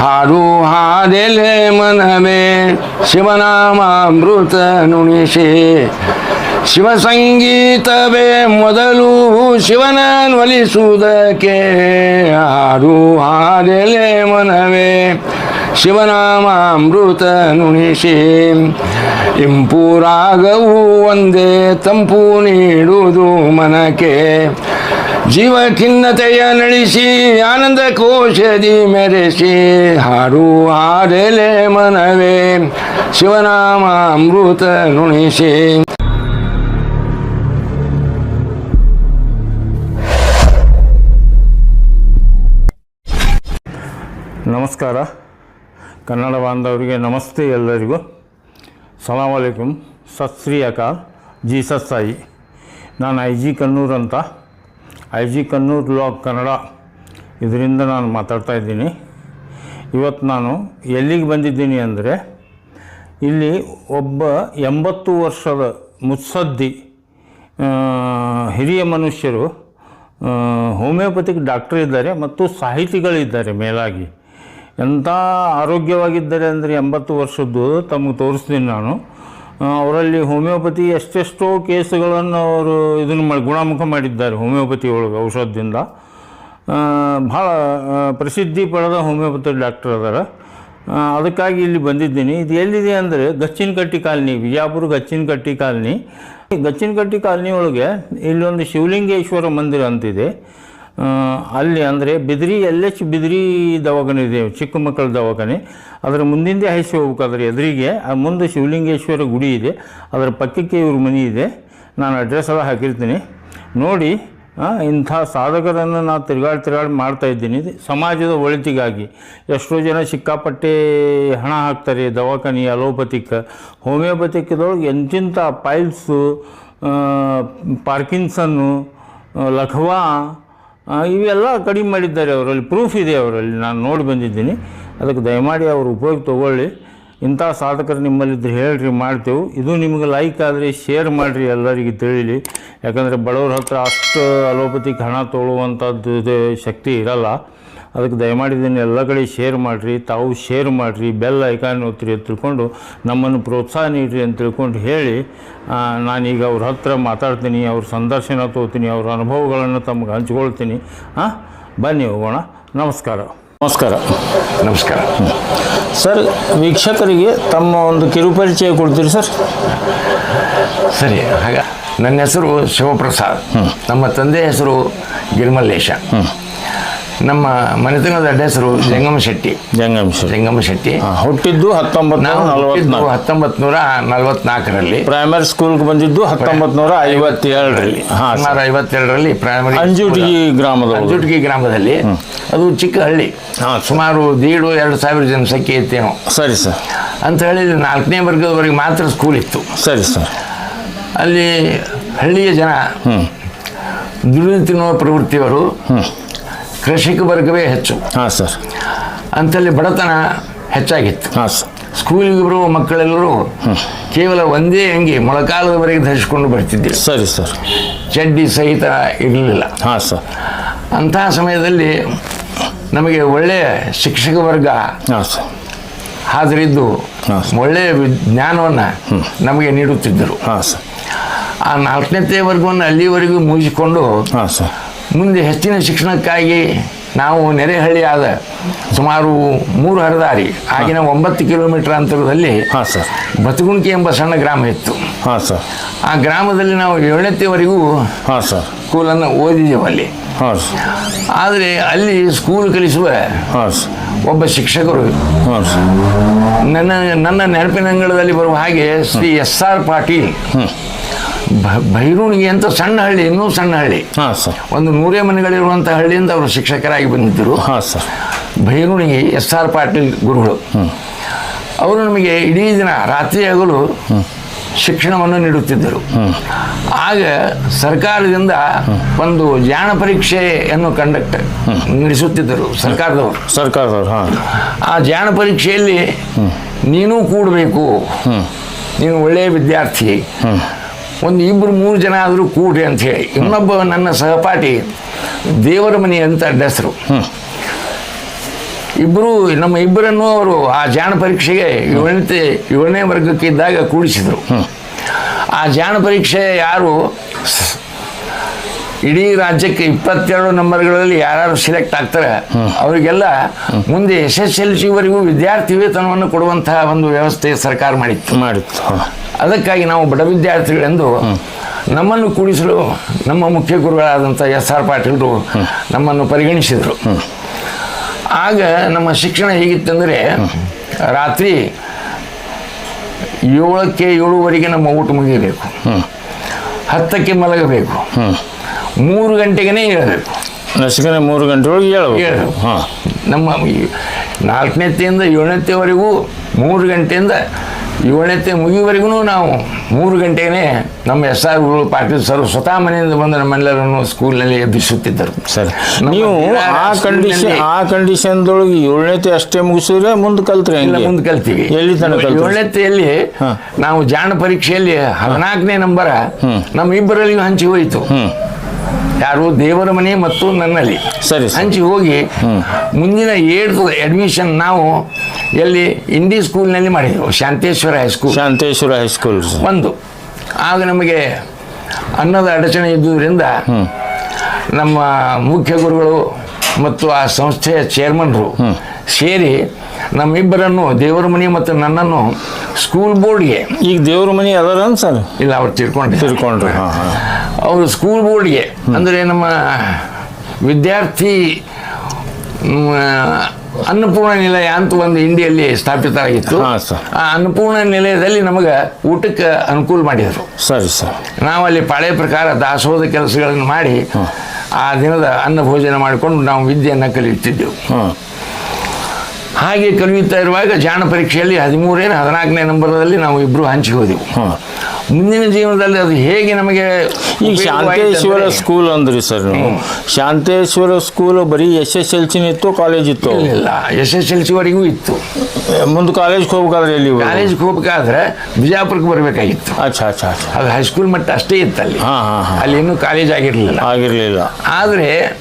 ಹಾಡು ಹಾಡೆಲೆ ಮನವೇ ಶಿವನಾಮಾಮೃತ ನುಣಿಸಿ ಶಿವ ಸಂಗೀತವೇ ಮೊದಲು ಶಿವನ ನೊಲಿಸುವುದಕ್ಕೆ ಹಾಡು ಹಾಡೆಲೆ ಮನವೇ ಶಿವನಾಮಾಮೃತ ನುಣಿಸಿ ಇಂಪು ರಾಗವು ಒಂದೇ ತಂಪು ನೀಡುವುದು ಮನಕ್ಕೆ. ಜೀವ ಖಿನ್ನತೆಯ ನಳಿಸಿ ಆನಂದ ಕೋಶದಿ ಮೆರೆಸಿ ಹಾರು ಹಾರೆಲೆ ಮನವೇ, ಶಿವನಾಮ ಅಮೃತ ನುಣಿಸಿ. ನಮಸ್ಕಾರ. ಕನ್ನಡ ಬಾಂಧವರಿಗೆ ನಮಸ್ತೆ ಎಲ್ಲರಿಗೂ. ಅಲೈಕುಮ್. ಸತ್ ಶ್ರೀ ಅಕಾಲ್. ಜೀಸಸ್ ಸಾಯಿ. ನಾನು ಐ ಜಿ ಕಣ್ಣೂರ್ ಅಂತ. I G Kannur log Kannada. ಇದರಿಂದ ನಾನು ಮಾತಾಡ್ತಾ ಇದ್ದೀನಿ. ಇವತ್ತು ನಾನು ಎಲ್ಲಿಗೆ ಬಂದಿದ್ದೀನಿ ಅಂದರೆ, ಇಲ್ಲಿ ಒಬ್ಬ ಎಂಬತ್ತು ವರ್ಷದ ಮುತ್ಸದ್ದಿ ಹಿರಿಯ ಮನುಷ್ಯರು ಹೋಮಿಯೋಪತಿಕ್ ಡಾಕ್ಟರ್ ಇದ್ದಾರೆ ಮತ್ತು ಸಾಹಿತಿಗಳಿದ್ದಾರೆ ಮೇಲಾಗಿ. ಎಂಥ ಆರೋಗ್ಯವಾಗಿದ್ದಾರೆ ಅಂದರೆ ಎಂಬತ್ತು ವರ್ಷದ್ದು ತಮಗೆ ತೋರಿಸ್ತೀನಿ ನಾನು. ಅವರಲ್ಲಿ ಹೋಮಿಯೋಪತಿ ಎಷ್ಟೆಷ್ಟೋ ಕೇಸುಗಳನ್ನು ಅವರು ಇದನ್ನು ಮಾಡಿ ಗುಣಮುಖ ಮಾಡಿದ್ದಾರೆ ಹೋಮಿಯೋಪತಿ ಒಳಗೆ, ಔಷಧದಿಂದ. ಭಾಳ ಪ್ರಸಿದ್ಧಿ ಪಡೆದ ಹೋಮಿಯೋಪತಿ ಡಾಕ್ಟರ್ ಅದಾರ. ಅದಕ್ಕಾಗಿ ಇಲ್ಲಿ ಬಂದಿದ್ದೀನಿ. ಇದು ಎಲ್ಲಿದೆ ಅಂದರೆ Gachinakatti colony, Bijapur Gachinakatti colony. Gachinakatti colony ಒಳಗೆ ಇಲ್ಲೊಂದು ಶಿವಲಿಂಗೇಶ್ವರ ಮಂದಿರ ಅಂತಿದೆ. ಅಲ್ಲಿ ಅಂದರೆ ಬಿದ್ರಿ, ಎಲ್ ಎಚ್ ಬಿದ್ರಿ ದವಾಖಾನೆ ಇದೆ, ಚಿಕ್ಕ ಮಕ್ಕಳ ದವಾಖಾನೆ. ಅದರ ಮುಂದಿಂದೆ ಹೈಸಿ ಹೋಗ್ಬೇಕಾದ್ರೆ ಎದುರಿಗೆ, ಆ ಮುಂದೆ ಶಿವಲಿಂಗೇಶ್ವರ ಗುಡಿ ಇದೆ, ಅದರ ಪಕ್ಕಕ್ಕೆ ಇವ್ರ ಮನೆ ಇದೆ. ನಾನು ಅಡ್ರೆಸ್ ಎಲ್ಲ ಹಾಕಿರ್ತೀನಿ. ನೋಡಿ ಇಂಥ ಸಾಧಕರನ್ನು ನಾನು ತಿರುಗಾಡಿ ತಿರುಗಾಡಿ ಮಾಡ್ತಾ ಇದ್ದೀನಿ. ಸಮಾಜದ ಒಳಿತಿಗಾಗಿ ಎಷ್ಟೋ ಜನ ಸಿಕ್ಕಾಪಟ್ಟೆ ಹಣ ಹಾಕ್ತಾರೆ, ದವಾಖಾನೆ, ಅಲೋಪತಿಕ್, ಹೋಮಿಯೋಪತಿಕ್ದೊಳಗೆ ಎಂತಿಂಥ ಪೈಲ್ಸು ಪಾರ್ಕಿನ್ಸನ್ನು ಲಖವಾ ಇವೆಲ್ಲ ಕಡಿಮೆ ಮಾಡಿದ್ದಾರೆ ಅವರಲ್ಲಿ. ಪ್ರೂಫ್ ಇದೆ ಅವರಲ್ಲಿ. ನಾನು ನೋಡಿ ಬಂದಿದ್ದೀನಿ. ಅದಕ್ಕೆ ದಯಮಾಡಿ ಅವರು ಉಪಯೋಗ ತಗೊಳ್ಳಿ. ಇಂಥ ಸಾಧಕರು ನಿಮ್ಮಲ್ಲಿದ್ದರೆ ಹೇಳ್ರಿ, ಮಾಡ್ತೇವೆ. ಇದು ನಿಮಗೆ ಲೈಕ್ ಆದರೆ ಶೇರ್ ಮಾಡಿರಿ ಎಲ್ಲರಿಗೆ ತಿಳಿಲಿ. ಯಾಕಂದರೆ ಬಡವ್ರ ಹತ್ರ ಅಷ್ಟು ಅಲೋಪತಿಗೆ ಹಣ ತೊಗೊಳ್ಳುವಂಥದ್ದು ಶಕ್ತಿ ಇರಲ್ಲ. ಅದಕ್ಕೆ ದಯಮಾಡಿ ಇದನ್ನು ಎಲ್ಲ ಕಡೆ ಶೇರ್ ಮಾಡಿರಿ ತಾವು ಶೇರ್ ಮಾಡಿರಿ ಬೆಲ್ ಐಕಾನ್ ಒತ್ತಿರಿ ಅಂತ ತಿಳ್ಕೊಂಡು ನಮ್ಮನ್ನು ಪ್ರೋತ್ಸಾಹ ನೀಡಿರಿ ಅಂತ ತಿಳ್ಕೊಂಡು ಹೇಳಿ ನಾನೀಗ ಅವ್ರ ಹತ್ರ ಮಾತಾಡ್ತೀನಿ ಅವ್ರ ಸಂದರ್ಶನ ತಗೋತೀನಿ ಅವ್ರ ಅನುಭವಗಳನ್ನು ತಮಗೆ ಹಂಚ್ಕೊಳ್ತೀನಿ. ಹಾಂ ಬನ್ನಿ ಹೋಗೋಣ. ನಮಸ್ಕಾರ. ನಮಸ್ಕಾರ. ನಮಸ್ಕಾರ. ಸರ್ ವೀಕ್ಷಕರಿಗೆ ತಮ್ಮ ಒಂದು ಕಿರುಪರಿಚಯ ಕೊಡ್ತೀರಿ ಸರ್? ಸರಿ ಹಾಗ ನನ್ನ ಹೆಸರು ಶಿವಪ್ರಸಾದ್. ನಮ್ಮ ತಂದೆ ಹೆಸರು ಗಿರಿಮಲ್ಲೇಶ. ನಮ್ಮ ಮನೆತನದ ಹೆಸರು ಜಂಗಮ ಶೆಟ್ಟಿ. ಜಂಗಮ ಶೆಟ್ಟಿ. ಜಂಗಮ ಶೆಟ್ಟಿ. ಹುಟ್ಟಿದ್ದು ಹತ್ತೊಂಬತ್ತು ಹತ್ತೊಂಬತ್ತು ನೂರ ನಲವತ್ನಾಲ್ಕರಲ್ಲಿ. ಪ್ರೈಮರಿ ಸ್ಕೂಲ್ಗೆ ಬಂದಿದ್ದು ಹತ್ತೊಂಬತ್ತು ನೂರ ಐವತ್ತೇಳರಲ್ಲಿ. ಸುಮಾರು ಐವತ್ತೆರಡರಲ್ಲಿ ಪ್ರೈಮರಿ ಅಂಜುಟಿಗಿ ಗ್ರಾಮದ ಅಂಜುಟಿಗಿ ಗ್ರಾಮದಲ್ಲಿ. ಅದು ಚಿಕ್ಕ ಹಳ್ಳಿ. ಸುಮಾರು ದೀಡು ಎರಡು ಸಾವಿರ ಜನಸಂಖ್ಯೆ ಇತ್ತೇನೋ ಸರಿ ಸರ್. ಅಂತ ಹೇಳಿದ್ರೆ ನಾಲ್ಕನೇ ವರ್ಗದವರೆಗೆ ಮಾತ್ರ ಸ್ಕೂಲ್ ಇತ್ತು. ಸರಿ ಸರ್. ಅಲ್ಲಿ ಹಳ್ಳಿಯ ಜನ ದುಡಿದು ತಿನ್ನುವ ಪ್ರವೃತ್ತಿಯವರು ಕೃಷಿಕ ವರ್ಗವೇ ಹೆಚ್ಚು. ಹಾಂ ಸರ್. ಅಂತಲ್ಲಿ ಬಡತನ ಹೆಚ್ಚಾಗಿತ್ತು. ಹಾಂ ಸರ್. ಸ್ಕೂಲಿಗೆ ಬರುವ ಮಕ್ಕಳೆಲ್ಲರೂ ಕೇವಲ ಒಂದೇ ಅಂಗಿ ಮೊಳಕಾಲದವರೆಗೆ ಧರಿಸಿಕೊಂಡು ಬರ್ತಿದ್ದರು ಸರಿ ಸರ್. ಚಡ್ಡಿ ಸಹಿತ ಇರಲಿಲ್ಲ. ಹಾಂ ಸರ್. ಅಂತಹ ಸಮಯದಲ್ಲಿ ನಮಗೆ ಒಳ್ಳೆಯ ಶಿಕ್ಷಕ ವರ್ಗ ಹಾಂ ಸರ್. ಹಾಜರಿದ್ದು. ಒಳ್ಳೆಯ ವಿಜ್ಞಾನವನ್ನು ನಮಗೆ ನೀಡುತ್ತಿದ್ದರು. ಹಾಂ ಸರ್. ಆ ನಾಲ್ಕನೇ ವರ್ಗವನ್ನು ಅಲ್ಲಿವರೆಗೂ ಮುಗಿಸಿಕೊಂಡು ಹಾಂ ಸರ್. ಮುಂದೆ ಹೆಚ್ಚಿನ ಶಿಕ್ಷಣಕ್ಕಾಗಿ ನಾವು ನೆರೆಹಳ್ಳಿಯಾದ ಸುಮಾರು ಮೂರು ಹರದಾರಿ ಆಗಿನ ಒಂಬತ್ತು ಕಿಲೋಮೀಟರ್ ಅಂತರದಲ್ಲಿ ಹಾಂ ಸರ್. ಬತಗುಣಿಕೆ ಎಂಬ ಸಣ್ಣ ಗ್ರಾಮ ಇತ್ತು. ಹಾಂ ಸರ್. ಆ ಗ್ರಾಮದಲ್ಲಿ ನಾವು ಏಳನೇವರೆಗೂ ಹಾಂ ಸರ್. ಸ್ಕೂಲನ್ನು ಓದಿದ್ದೇವೆ ಅಲ್ಲಿ. ಹಾಂ ಸರ್. ಆದರೆ ಅಲ್ಲಿ ಸ್ಕೂಲ್ ಕಲಿಸುವ ಹಾಂ ಸರ್. ಒಬ್ಬ ಶಿಕ್ಷಕರು ಹಾಂ ಸರ್. ನನ್ನ ನನ್ನ ನೆನಪಿನಂಗಳದಲ್ಲಿ ಬರುವ ಹಾಗೆ ಶ್ರೀ ಎಸ್ ಆರ್ ಪಾಟೀಲ್. ಭೈರುಣಿಗೆ ಅಂತ ಸಣ್ಣ ಹಳ್ಳಿ ಇನ್ನೂ ಸಣ್ಣ ಹಳ್ಳಿ. ಒಂದು ನೂರೇ ಮನೆಗಳಿರುವಂಥ ಹಳ್ಳಿಯಿಂದ ಅವರು ಶಿಕ್ಷಕರಾಗಿ ಬಂದಿದ್ದರು. ಭೈರುಣಿಗೆ ಎಸ್ ಆರ್ ಪಾಟೀಲ್ ಗುರುಗಳು. ಅವರು ನಮಗೆ ಇಡೀ ದಿನ ರಾತ್ರಿ ಹಗಲು ಶಿಕ್ಷಣವನ್ನು ನೀಡುತ್ತಿದ್ದರು. ಆಗ ಸರ್ಕಾರದಿಂದ ಒಂದು ಜಾಣ ಪರೀಕ್ಷೆಯನ್ನು ಕಂಡಕ್ಟ್ ನಡೆಸುತ್ತಿದ್ದರು ಸರ್ಕಾರದವರು. ಸರ್ಕಾರದವರು ಆ ಜಾಣ ಪರೀಕ್ಷೆಯಲ್ಲಿ ನೀನು ಕೂಡಬೇಕು. ನೀನು ಒಳ್ಳೆಯ ವಿದ್ಯಾರ್ಥಿ. ಒಂದು ಇಬ್ಬರು ಮೂರು ಜನ ಆದರೂ ಕೂಡ್ರಿ ಅಂತ ಹೇಳಿ. ಇನ್ನೊಬ್ಬ ನನ್ನ ಸಹಪಾಠಿ ದೇವರ ಮನೆ ಅಂತ ಅಡ್ಡಸರು. ಇಬ್ಬರು ನಮ್ಮ ಇಬ್ಬರನ್ನು ಅವರು ಆ ಜಾಣ ಪರೀಕ್ಷೆಗೆ ಏಳನೇ ಏಳನೇ ವರ್ಗಕ್ಕೆ ಇದ್ದಾಗ ಕೂಡಿಸಿದರು. ಆ ಜಾಣ ಪರೀಕ್ಷೆ ಯಾರು ಇಡೀ ರಾಜ್ಯಕ್ಕೆ ಇಪ್ಪತ್ತೆರಡು ನಂಬರ್ಗಳಲ್ಲಿ ಯಾರು ಸೆಲೆಕ್ಟ್ ಆಗ್ತಾರೆ ಅವರಿಗೆಲ್ಲ ಮುಂದೆ ಎಸ್ ಎಸ್ ಎಲ್ ಸಿವರೆಗೂ ವಿದ್ಯಾರ್ಥಿ ವೇತನವನ್ನು ಕೊಡುವಂತಹ ಒಂದು ವ್ಯವಸ್ಥೆ ಸರ್ಕಾರ ಮಾಡಿತ್ತು. ಮಾಡಿತ್ತು ಅದಕ್ಕಾಗಿ ನಾವು ಬಡ ವಿದ್ಯಾರ್ಥಿಗಳೆಂದು ನಮ್ಮನ್ನು ಕೂಡಿಸಲು ನಮ್ಮ ಮುಖ್ಯ ಗುರುಗಳಾದಂಥ ಎಸ್ ಆರ್ ಪಾಟೀಲರು ನಮ್ಮನ್ನು ಪರಿಗಣಿಸಿದರು. ಆಗ ನಮ್ಮ ಶಿಕ್ಷಣ ಹೇಗಿತ್ತಂದರೆ ರಾತ್ರಿ ಏಳಕ್ಕೆ ಏಳುವರೆಗೆ ನಮ್ಮ ಊಟ ಮುಗಿಯಬೇಕು. ಹತ್ತಕ್ಕೆ ಮಲಗಬೇಕು. ಮೂರು ಗಂಟೆಗೇ ಹೇಳಬೇಕು. ನಸಿಕನೆ ಮೂರು ಗಂಟೆ ಒಳಗೆ ಹೇಳ್ಬೇಕು. ಹಾಂ. ನಮ್ಮ ನಾಲ್ಕನೇತೆಯಿಂದ ಏಳನೇತೆವರೆಗೂ ಮೂರು ಗಂಟೆಯಿಂದ ಏಳನೇತೆ ಮುಗಿಯುವವರೆಗೂ ನಾವು ಮೂರು ಗಂಟೆಗೆ ನಮ್ಮ ಎಸ್ ಆರ್ ಪಾಟೀಲ್ ಸರ್ ಸ್ವತಃ ಮನೆಯಿಂದ ಬಂದು ನಮ್ಮೆಲ್ಲರನ್ನು ಸ್ಕೂಲ್ನಲ್ಲಿ ಎಬ್ಬಿಸುತ್ತಿದ್ದರು. ಸರ್. ನೀವು ಆ ಕಂಡೀಷನ್ ಆ ಕಂಡೀಷನ್ದೊಳಗೆ ಏಳನೇತೆ ಅಷ್ಟೇ ಮುಗಿಸಿದ್ರೆ ಮುಂದೆ ಕಲ್ತ್ರಿ ಇಲ್ಲ ಮುಂದೆ ಕಲ್ತೀವಿ. ಎಲ್ಲಿ ತನಕ? ಏಳನೇತೆಯಲ್ಲಿ ನಾವು ಜಾಣ ಪರೀಕ್ಷೆಯಲ್ಲಿ ಹದಿನಾಲ್ಕನೇ ನಂಬರ ನಮ್ಮ ಇಬ್ಬರಲ್ಲಿಯೂ ಹಂಚಿ ಹೋಯಿತು. ಯಾರು ದೇವರ ಮನೆ ಮತ್ತು ನನ್ನಲ್ಲಿ. ಸರಿ ಹಂಚಿ ಹೋಗಿ ಮುಂದಿನ ಏಳ್ತು ಅಡ್ಮಿಷನ್ ನಾವು ಎಲ್ಲಿ ಇಂಡಿ ಸ್ಕೂಲ್ನಲ್ಲಿ ಮಾಡಿದೆವು ಶಾಂತೇಶ್ವರ ಹೈಸ್ಕೂಲ್ ಶಾಂತೇಶ್ವರ ಹೈಸ್ಕೂಲ್ ಒಂದು. ಆಗ ನಮಗೆ ಅನ್ನದ ಅಡಚಣೆ ಇದ್ದುದರಿಂದ ನಮ್ಮ ಮುಖ್ಯ ಗುರುಗಳು ಮತ್ತು ಆ ಸಂಸ್ಥೆಯ ಚೇರ್ಮನ್ರು ಸೇರಿ ನಮ್ಮಿಬ್ಬರನ್ನು ದೇವರ ಮನೆ ಮತ್ತು ನನ್ನನ್ನು ಸ್ಕೂಲ್ ಬೋರ್ಡ್ಗೆ ಈಗ ದೇವರ ಮನೆ ಅದಾರ ಸರ್ ಇಲ್ಲ ಅವ್ರು ತಿಳ್ಕೊಂಡು ತಿಳ್ಕೊಂಡ್ರಿ ಅವರು ಸ್ಕೂಲ್ ಬೋರ್ಡ್ಗೆ ಅಂದರೆ ನಮ್ಮ ವಿದ್ಯಾರ್ಥಿ ಅನ್ನಪೂರ್ಣ ನಿಲಯ ಅಂತ ಒಂದು ಇಂಡಿಯಲ್ಲಿ ಸ್ಥಾಪಿತ ಆಗಿತ್ತು. ಆ ಅನ್ನಪೂರ್ಣ ನಿಲಯದಲ್ಲಿ ನಮಗೆ ಊಟಕ್ಕೆ ಅನುಕೂಲ ಮಾಡಿದರು. ಸರಿ ಸರ್. ನಾವಲ್ಲಿ ಪಾಳೆ ಪ್ರಕಾರ ದಾಸೋಧ ಕೆಲಸಗಳನ್ನು ಮಾಡಿ ಆ ದಿನದ ಅನ್ನ ಭೋಜನ ಮಾಡಿಕೊಂಡು ನಾವು ವಿದ್ಯೆಯನ್ನು ಕಲಿಯುತ್ತಿದ್ದೆವು. ಹಾಗೆ ಕಲಿಯುತ್ತಾ ಇರುವಾಗ ಜಾಣ ಪರೀಕ್ಷೆಯಲ್ಲಿ ಹದಿಮೂರೇನು ಹದಿನಾಲ್ಕನೇ ನಂಬರದಲ್ಲಿ ನಾವು ಇಬ್ಬರು ಹಂಚಿ ಹೋದೆವು. ಮುಂದಿನ ಜೀವನದಲ್ಲಿ ಅದು ಹೇಗೆ ನಮಗೆ ಈಗ ಶಾಂತೇಶ್ವರ ಸ್ಕೂಲ್ ಅಂದ್ರಿ ಸರ್ ನೀವು. ಶಾಂತೇಶ್ವರ ಸ್ಕೂಲ್ ಬರೀ ಎಸ್ ಎಸ್ ಎಲ್ ಸಿನ ಇತ್ತು ಕಾಲೇಜ್ ಇತ್ತು? ಇಲ್ಲ ಎಸ್ ಎಸ್ ಎಲ್ ಸಿವರೆಗೂ ಇತ್ತು. ಮುಂದೆ ಕಾಲೇಜ್ಗೆ ಹೋಗ್ಬೇಕಾದ್ರೆ ಎಲ್ಲಿ? ಕಾಲೇಜ್ಗೆ ಹೋಗ್ಬೇಕಾದ್ರೆ ಬಿಜಾಪುರಕ್ಕೆ ಬರಬೇಕಾಗಿತ್ತು. ಅಚ್ಚಾ ಅಚ್ಚಾ ಅಚ್ಚಾ. ಅದು ಹೈಸ್ಕೂಲ್ ಮಟ್ಟ ಅಷ್ಟೇ ಇತ್ತು ಅಲ್ಲಿ. ಹಾಂ ಹಾಂ ಹಾಂ. ಅಲ್ಲಿ ಇನ್ನೂ ಕಾಲೇಜ್ ಆಗಿರಲಿಲ್ಲ. ಆಗಿರಲಿಲ್ಲ. ಆದರೆ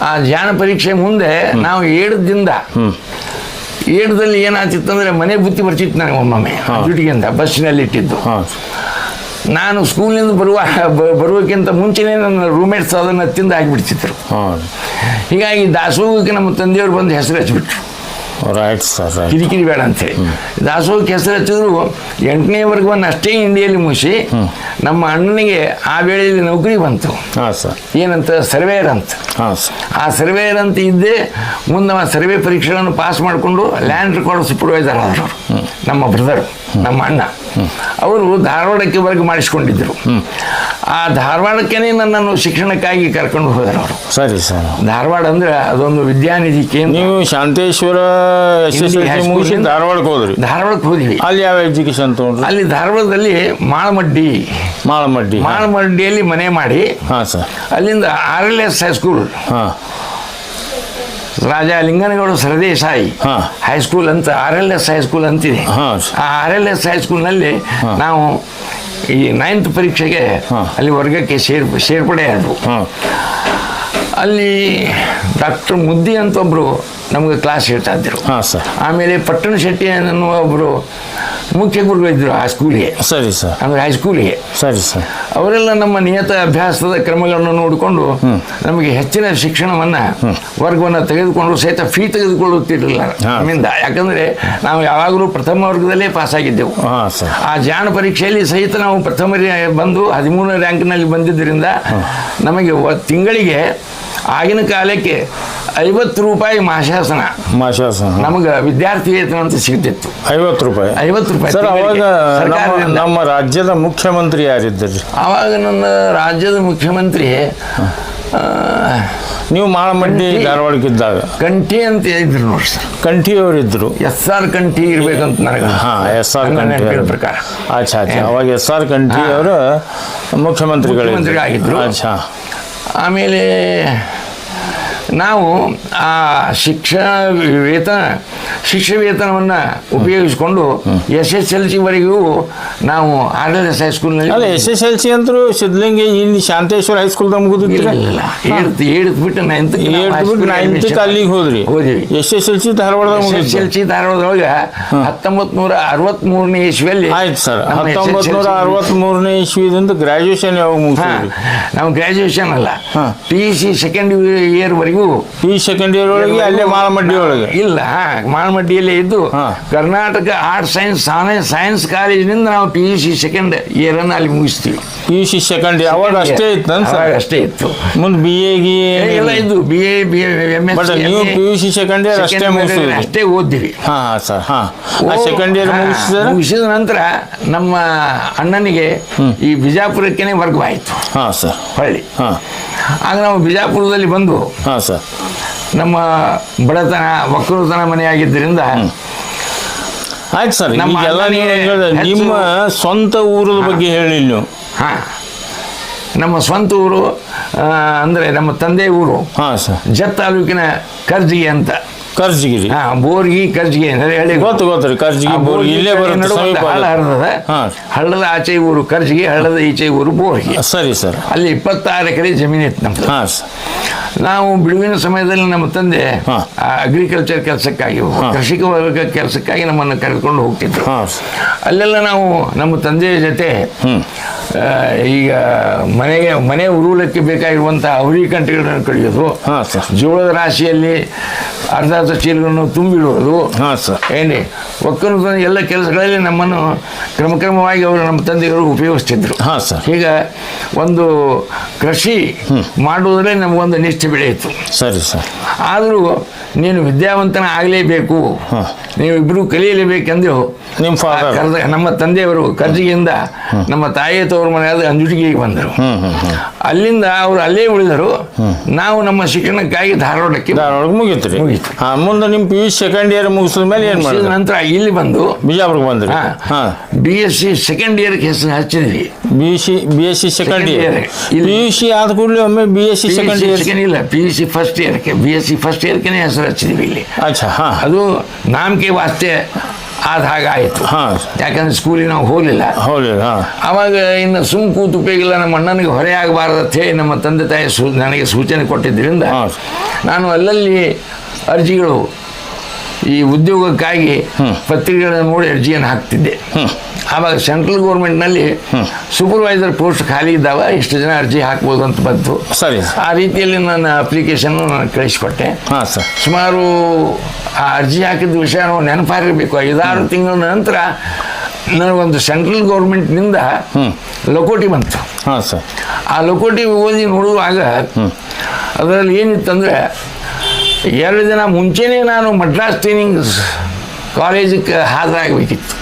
ಆ ಧ್ಯಾನ ಪರೀಕ್ಷೆ ಮುಂದೆ ನಾವು ಏಳದಿಂದ ಏಳದಲ್ಲಿ ಏನಾಗ್ತಿತ್ತು ಅಂದರೆ ಮನೆ ಬುತ್ತಿ ಬರ್ತಿತ್ತು ನನಗೆ ಒಮ್ಮೊಮ್ಮೆ ಜುಟಿಗೆಂದ ಬಸ್ಸಿನಲ್ಲಿ ಇಟ್ಟಿದ್ದು. ಹಾಂ. ನಾನು ಸ್ಕೂಲಿಂದ ಬರುವ ಬರುವಕ್ಕಿಂತ ಮುಂಚೆನೇ ನನ್ನ ರೂಮೇಟ್ಸ್ ಅದನ್ನು ತಿಂದು ಹಾಕಿಬಿಡ್ತಿದ್ರು ಹಾಂ. ಹೀಗಾಗಿ ದಾಸೋಹಕ್ಕೆ ನಮ್ಮ ತಂದೆಯವರು ಬಂದು ಹೆಸರು ಹಚ್ಬಿಟ್ರು ರೈಟ್ ಸರ್ ಕಿರಿಕಿರಿ ಬೇಡ ಅಂತೇಳಿ ದಾಸೋಹಕ್ಕೆ ಹೆಸರು ಹಚ್ಚಿದ್ರು ಎಂಟನೇ ವರ್ಗವನ್ನು ಅಷ್ಟೇ ಇಂಡಿಯಲ್ಲಿ ಮುಗಿಸಿ ನಮ್ಮ ಅಣ್ಣನಿಗೆ ಆ ವೇಳೆಯಲ್ಲಿ ನೌಕರಿ ಬಂತು. ಸರ್ ಏನಂತ ಸರ್ವೇಯರ್ ಅಂತ. ಆ ಸರ್ವೇಯರ್ ಅಂತ ಇದ್ದೇ ಮುಂದೆ ಸರ್ವೇ ಸರ್ವೆ ಪರೀಕ್ಷೆಗಳನ್ನು ಪಾಸ್ ಮಾಡಿಕೊಂಡು ಲ್ಯಾಂಡ್ ರೆಕಾರ್ಡ್ ಸೂಪರ್ವೈಸರ್ ಆದರು ನಮ್ಮ ಬ್ರದರ್ ನಮ್ಮ ಅಣ್ಣ. ಅವರು ಧಾರವಾಡಕ್ಕೆ ವರ್ಗ ಮಾಡಿಸ್ಕೊಂಡಿದ್ದರು ಆ ಧಾರವಾಡಕ್ಕೇನೆ ನನ್ನನ್ನು ಶಿಕ್ಷಣಕ್ಕಾಗಿ ಕರ್ಕೊಂಡು ಹೋದರು ಅವರು ಸರಿ ಸರ್ ಧಾರವಾಡ ಅಂದ್ರೆ ಅದೊಂದು ವಿದ್ಯಾನಿಧಿ ಕೇಂದ್ರ. ನೀವು ಶಾಂತೇಶ್ವರ ಮುಗಿಸಿ ಧಾರವಾಡಕ್ಕೆ ಹೋದ್ರಿ? ಧಾರವಾಡಕ್ಕೆ ಹೋದ್ವಿ. ಅಲ್ಲಿ ಯಾವ ಎಜುಕೇಶನ್ ತಗೊಂಡ್ರಿ? ಅಲ್ಲಿ ಧಾರವಾಡದಲ್ಲಿ ಮಾಳಮಡ್ಡಿ. ಮಾಳಮಡ್ಡಿ ಮಾಳಮಡ್ಡಿಯಲ್ಲಿ ಮನೆ ಮಾಡಿ. ಹಾಂ ಸರ್. ಅಲ್ಲಿಂದ ಆರ್ ಎಲ್ ಎಸ್ ಹೈಸ್ಕೂಲ್ ಹಾಂ. ರಾಜ ಲಿಂಗನಗೌಡ ಸರದೇಸಾಯಿ. ಹೈಸ್ಕೂಲ್ ಅಂತ R L S high school ಅಂತಿದೆ. ಆ ಆರ್ ಎಲ್ ಎಸ್ ಹೈಸ್ಕೂಲ್ನಲ್ಲಿ ನಾವು ಈ ನೈನ್ತ್ ಪರೀಕ್ಷೆಗೆ. ಅಲ್ಲಿ ವರ್ಗಕ್ಕೆ ಸೇರ್ಪ ಸೇರ್ಪಡೆ ಆದವು ಅಲ್ಲಿ ಡಾಕ್ಟರ್ ಮುದ್ದಿ ಅಂತ ಒಬ್ಬರು ನಮಗೆ ಕ್ಲಾಸ್ ಹೇಳ್ತಾ ಇದ್ದರು ಸರ್ ಆಮೇಲೆ ಪಟ್ಟಣ ಶೆಟ್ಟಿ ಅನ್ನುವ ಒಬ್ಬರು ಮುಖ್ಯ ಗುರುಗಳು ಇದ್ದರು ಆ ಸ್ಕೂಲಿಗೆ ಸರಿ ಸರ್ ಅಂದರೆ ಹೈಸ್ಕೂಲಿಗೆ ಸರಿ ಸರ್ ಅವರೆಲ್ಲ ನಮ್ಮ ನಿಯತ ಅಭ್ಯಾಸದ ಕ್ರಮಗಳನ್ನು ನೋಡಿಕೊಂಡು ನಮಗೆ ಹೆಚ್ಚಿನ ಶಿಕ್ಷಣವನ್ನು ವರ್ಗವನ್ನು ತೆಗೆದುಕೊಂಡು ಸಹಿತ ಫೀ ತೆಗೆದುಕೊಳ್ಳುತ್ತಿರಲಿಲ್ಲ ಹಾ. ನಮ್ಮಿಂದ. ಯಾಕಂದರೆ ನಾವು ಯಾವಾಗಲೂ ಪ್ರಥಮ ವರ್ಗದಲ್ಲೇ ಪಾಸಾಗಿದ್ದೆವು ಆಗಿದ್ದೆವು. ಆ ಜಾಣ ಪರೀಕ್ಷೆಯಲ್ಲಿ ಸಹಿತ ನಾವು ಪ್ರಥಮ ಬಂದು ಹದಿಮೂರನೇ ರ್ಯಾಂಕ್ನಲ್ಲಿ ಬಂದಿದ್ದರಿಂದ ನಮಗೆ ತಿಂಗಳಿಗೆ ಆಗಿನ ಕಾಲಕ್ಕೆ ಐವತ್ತು ರೂಪಾಯಿ ಮಾಶಾಸನ. ಮಾಶಾಸನ ನಮಗೆ ವಿದ್ಯಾರ್ಥಿ ವೇತನ ಅಂತ ಸಿಗ್ತಿತ್ತು. ಐವತ್ತು ರೂಪಾಯಿ? ಐವತ್ತು ರೂಪಾಯಿ ಸರ್ ಅವಾಗ ನಮ್ಮ ಸರ್ಕಾರದಿಂದ. ನಮ್ಮ ರಾಜ್ಯದ ಮುಖ್ಯಮಂತ್ರಿ ಯಾರಿದ್ದರು? ಅವಾಗ ನನ್ನ ರಾಜ್ಯದ ಮುಖ್ಯಮಂತ್ರಿ ಆ, ನೀವು ಮಾಳಮಡ್ಡಿ. ಧಾರವಾಡಕ್ಕಿದ್ದಾಗ? ಕಂಠಿ ಅಂತ ಇದ್ರು ನೋಡಿ ಸರ್. ಕಂಠಿಯವರಿದ್ರು ಎಸ್ ಆರ್ ಕಂಠಿ ಇರ್ಬೇಕಂತ ನನಗೆ. ಹಾಂ ಎಸ್ ಆರ್ ನನ್ನ ಕಂಠಿ ನೆನಪಿನ. ಪ್ರಕಾರ. ಅವಾಗ ಎಸ್ ಆರ್ ಕಂಠಿ ಅವರು ಮುಖ್ಯಮಂತ್ರಿಗಳು ಮುಖ್ಯಮಂತ್ರಿಗಳಾಗಿದ್ರು. ಆಮೇಲೆ ನಾವು ಆ ಶಿಕ್ಷಣ ವೇತನ ಶಿಕ್ಷಣ ವೇತನವನ್ನು ಉಪಯೋಗಿಸಿಕೊಂಡು ಎಸ್ ಎಸ್ ಎಲ್ ಸಿವರೆಗೂ ನಾವು ಆರ್ ಎಲ್ ಎಸ್ ಅಲ್ಲ ಹೈಸ್ಕೂಲ್ನಲ್ಲಿ ಎಸ್ ಎಸ್ ಎಲ್ ಸಿ ಅಂತೂ ಸಿದ್ಧಲಿಂಗಿ ಇಲ್ಲಿ ಶಾಂತೇಶ್ವರ ಹೈಸ್ಕೂಲ್ದಾಗ ಮುಗಿದಿಲ್ಲ ಏಡ್ತು ಏಡ್ತು ಬಿಟ್ಟು ನೈನ್ತ್ ಅಲ್ಲಿಗೆ ಹೋದ್ರಿ. ಹೋದ್ವಿ. ಎಸ್ ಎಸ್ ಎಲ್ ಸಿ ಧಾರವಾಡದಾಗ ಎಸ್ ಎಲ್ ಸಿ ಧಾರವಾಡದೊಳಗೆ ಹತ್ತೊಂಬತ್ ನೂರ ಅರವತ್ ಮೂರನೇ ಇಸ್ವಿಯಲ್ಲಿ ಆಯ್ತು ಸರ್. ಹತ್ತೊಂಬತ್ತು ನೂರ SSLC ಅರವತ್ತ್ಮೂರನೇ ಇಸ್ವಿದಿಂದ ಗ್ರಾಜುಯೇಷನ್ ಯಾವಾಗ ಮುಗಿಸ್ ನಾವು ಗ್ರಾಜುಯೇಷನ್ ಅಲ್ಲ. ಹಾ. P U C second year ವರೆಗೂ ಪಿ ಸೆಕೆಂಡ್ ಇಯರ್ ಒಳಗೆ ಅಲ್ಲೇ ಮಾಳಮಡ್ಡಿ ಒಳಗೆ ಇಲ್ಲ ಮಾಳಮಡ್ಡಿಯಲ್ಲೇ ಇದ್ದು. ಕರ್ನಾಟಕ ಆರ್ಟ್ ಸೈನ್ಸ್ ಸೈನ್ಸ್ ಕಾಲೇಜಿನಿಂದ ನಾವು P U C second year ಅನ್ನು ಅಲ್ಲಿ ಮುಗಿಸ್ತೀವಿ. ಪಿ ಯು ಸಿ ಸೆಕೆಂಡ್ ಅವಾಗ ಅಷ್ಟೇ ಇತ್ತು ಅಷ್ಟೇ ಇತ್ತು. ಮುಂದೆ ಬಿ ಎ ಗಿ ಎಲ್ಲ ಇದ್ದು B A B M S ನೀವು P U C second year ಅಷ್ಟೇ ಮುಗಿಸಿದ್ರಿ ಅಷ್ಟೇ ಓದಿವಿ ಹಾಂ ಸರ್ ಹಾಂ. ಸೆಕೆಂಡ್ ಇಯರ್ ಮುಗಿಸಿದ ನಂತರ ನಮ್ಮ ಅಣ್ಣನಿಗೆ ಈ ಬಿಜಾಪುರಕ್ಕೇನೆ ವರ್ಗವಾಯಿತು. ಹಾಂ ಸರ್. ಹೊಳ್ಳಿ. ಹಾಂ. ಆಗ ನಾವು ಬಿಜಾಪುರದಲ್ಲಿ ಬಂದು ಹಾಂ ಸರ್ ನಮ್ಮ ಬಡತನ ಒಕ್ಕಲುತನ ಮನೆಯಾಗಿದ್ದರಿಂದ ಆಯ್ತು ಸರ್ ನಮ್ಮ ಹೆಚ್ಚು- ನಿಮ್ಮ ಸ್ವಂತ ಊರದ ಬಗ್ಗೆ ಹೇಳಿ ನೀವು. ಹಾಂ. ನಮ್ಮ ಸ್ವಂತ ಊರು ಅಂದರೆ ನಮ್ಮ ತಂದೆ ಊರು ಹಾಂ ಸರ್. ಜತ್ ತಾಲೂಕಿನ ಕರ್ಜಿಗೆ ಅಂತ. ಕರ್ಜಿಗಿರಿ. ಹಾ ಬೋರ್ಗಿ ಕರ್ಜಿಗೆ ಅಂತ ಹೇಳಿ ಗೊತ್ತು ಗೊತ್ತು ರೀ ಕರ್ಜಿಗಿ ಬೋರ್ಗಿ ಇಲ್ಲೇ ಬರುತ್ತೆ ನಡುವೆ ಒಂದು ಸಮೀಪ ಹಳ್ಳ ಹರಿದದ. ಹಾಂ. ಹಳ್ಳದ ಆಚೆ ಊರು ಕರ್ಜಿಗಿ ಹಳ್ಳದ ಈಚೆ ಊರು ಬೋರ್ಗಿ. ಸರಿ ಸರ್. ಅಲ್ಲಿ ಇಪ್ಪತ್ತಾರು ಎಕರೆ ಜಮೀನು ಇತ್ತು ನಮ್ದು. ಹಾಂ ಸರ್. ನಾವು ಬಿಡುವಿನ ಸಮಯದಲ್ಲಿ ನಮ್ಮ ತಂದೆ ಹಾ. ಅಗ್ರಿಕಲ್ಚರ್ ಕೆಲಸಕ್ಕಾಗಿ ಕೃಷಿಕ ವರ್ಗ ಕೆಲಸಕ್ಕಾಗಿ ನಮ್ಮನ್ನು ಕರೆದುಕೊಂಡು ಹೋಗ್ತಿದ್ರು. ಹಾಂ ಸರ್. ಅಲ್ಲೆಲ್ಲ ನಾವು ನಮ್ಮ ತಂದೆಯ ಜೊತೆ ಈಗ ಮನೆಗೆ ಮನೆ ಉರುಳಕ್ಕೆ ಬೇಕಾಗಿರುವಂತಹ ಅವರಿ ಕಂಟಿಗಳನ್ನು ಕಡಿಯೋದು ಹಾಂ ಸರ್. ಜೋಳದ ರಾಶಿಯಲ್ಲಿ ಅರ್ಧ ಅರ್ಧ ಚೀಲಗಳನ್ನು ಸರ್. ಏನೇ ಒಕ್ಕಲು ಎಲ್ಲ ಕೆಲಸಗಳಲ್ಲಿ ನಮ್ಮನ್ನು ಕ್ರಮಕ್ರಮವಾಗಿ ಅವರು ನಮ್ಮ ತಂದೆಯವರು ಉಪಯೋಗಿಸ್ತಿದ್ರು. ಹಾಂ ಸರ್. ಈಗ ಒಂದು ಕೃಷಿ ಮಾಡುವುದರಲ್ಲಿ ನಮಗೊಂದು ನಿಷ್ಠೆ ಬೆಳೆಯಿತು. ಸರಿ ಸರ್. ಆದರೂ ನೀನು ವಿದ್ಯಾವಂತನ ಆಗಲೇಬೇಕು. ನೀವಿಬ್ಬರೂ ಕಲಿಯಲೇಬೇಕೆಂದು ನಿಮ್ಮ ನಮ್ಮ ತಂದೆಯವರು ಕರ್ಜಿಗೆಯಿಂದ ನಮ್ಮ ತಾಯಿ ತವರು ಮನೆಯಾದ ಅಂಜುಟಿಗೆಗೆ ಬಂದರು. ಅಂಜುಟಿಗೆ ಹ್ಞೂ ಅಲ್ಲಿಂದ ಅವರು ಅಲ್ಲೇ ಉಳಿದರು. ನಾವು ನಮ್ಮ ಶಿಕ್ಷಣಕ್ಕಾಗಿ ಧಾರವಾಡಕ್ಕೆ ಧಾರವಾಡಕ್ಕೆ ಮುಗಿತು. ರೀ ಮುಗೀತು. ಮುಂದೆ ನಿಮ್ಮ ಪಿ ಯು ಸೆಕೆಂಡ್ ಇಯರ್ ಮುಗಿಸಿದ ಮೇಲೆ ಏನು ಮಾಡಿದ ನಂತರ ಇಲ್ಲಿ ಬಂದು ಬಿಜಾಪುರಕ್ಕೆ ಬಂದ್ರಿ. ಹಾಂ ಬಿ ಎಸ್ ಸಿ ಸೆಕೆಂಡ್ ಇಯರ್ಗೆ ಹೆಸರು ಹಚ್ಚಿದ್ವಿ. B C B S C second year P U C ಆದ ಕೂಡಲೇ ಒಮ್ಮೆ B S C second year ಇಲ್ಲ ಪಿ ಯು ಸಿ ಫಸ್ಟ್ ಇಯರ್ಗೆ ಬಿ ಎಸ್ ಸಿ ಫಸ್ಟ್ ಇಯರ್ಗೆ ಹೆಸರು ಹಚ್ಚಿದ್ವಿ ಇಲ್ಲಿ. ಅಚ್ಚಾ ಹಾಂ. ಅದು ನಾಮಕೆ ವಾಸ್ತೆ ಆದ ಹಾಗಾಯಿತು ಹಾಂ. ಯಾಕಂದ್ರೆ ಸ್ಕೂಲಿಗೆ ನಾವು ಹೋಗಲಿಲ್ಲ. ಹೌದು ಅವಾಗ ಇನ್ನು ಸುಮ್ ಕೂತು ಉಪಯೋಗಿಲ್ಲ ನಮ್ಮ ಅಣ್ಣನಿಗೆ ಹೊರೆ ಆಗಬಾರದು ಅಂತ ಹೇಳಿ ನಮ್ಮ ತಂದೆ ತಾಯಿ ಸೂ ನನಗೆ ಸೂಚನೆ ಕೊಟ್ಟಿದ್ದರಿಂದ. ನಾನು ಅಲ್ಲಲ್ಲಿ ಅರ್ಜಿಗಳು ಈ ಉದ್ಯೋಗಕ್ಕಾಗಿ ಪತ್ರಿಕೆಗಳನ್ನು ನೋಡಿ ಅರ್ಜಿಯನ್ನು ಹಾಕ್ತಿದ್ದೆ. ಆವಾಗ ಸೆಂಟ್ರಲ್ ಗೌರ್ಮೆಂಟ್ನಲ್ಲಿ ಸೂಪರ್ವೈಸರ್ ಪೋಸ್ಟ್ ಖಾಲಿ ಇದ್ದಾವ ಇಷ್ಟು ಜನ ಅರ್ಜಿ ಹಾಕ್ಬೋದು ಅಂತ ಬಂತು. ಸರಿ. ಆ ರೀತಿಯಲ್ಲಿ ನನ್ನ ಅಪ್ಲಿಕೇಶನ್ ನಾನು ಕಳಿಸ್ಕೊಟ್ಟೆ. ಹಾಂ ಸರ್. ಸುಮಾರು ಆ ಅರ್ಜಿ ಹಾಕಿದ ವಿಷಯ ನಾವು ನೆನಪಾಗಿರಬೇಕು ಐದಾರು ತಿಂಗಳ ನಂತರ ನನಗೊಂದು ಸೆಂಟ್ರಲ್ ಗೌರ್ಮೆಂಟ್ನಿಂದ ಲಕೋಟಿ ಬಂತು. ಹಾಂ ಸರ್. ಆ ಲಕೋಟಿ ಓದಿ ನೋಡುವಾಗ ಅದರಲ್ಲಿ ಏನಿತ್ತಂದರೆ ಎರಡು ದಿನ ಮುಂಚೆನೇ ನಾನು ಮಡ್ರಾಸ್ ಟ್ರೈನಿಂಗ್ ಕಾಲೇಜಿಗೆ ಹಾಜರಾಗಬೇಕಿತ್ತು.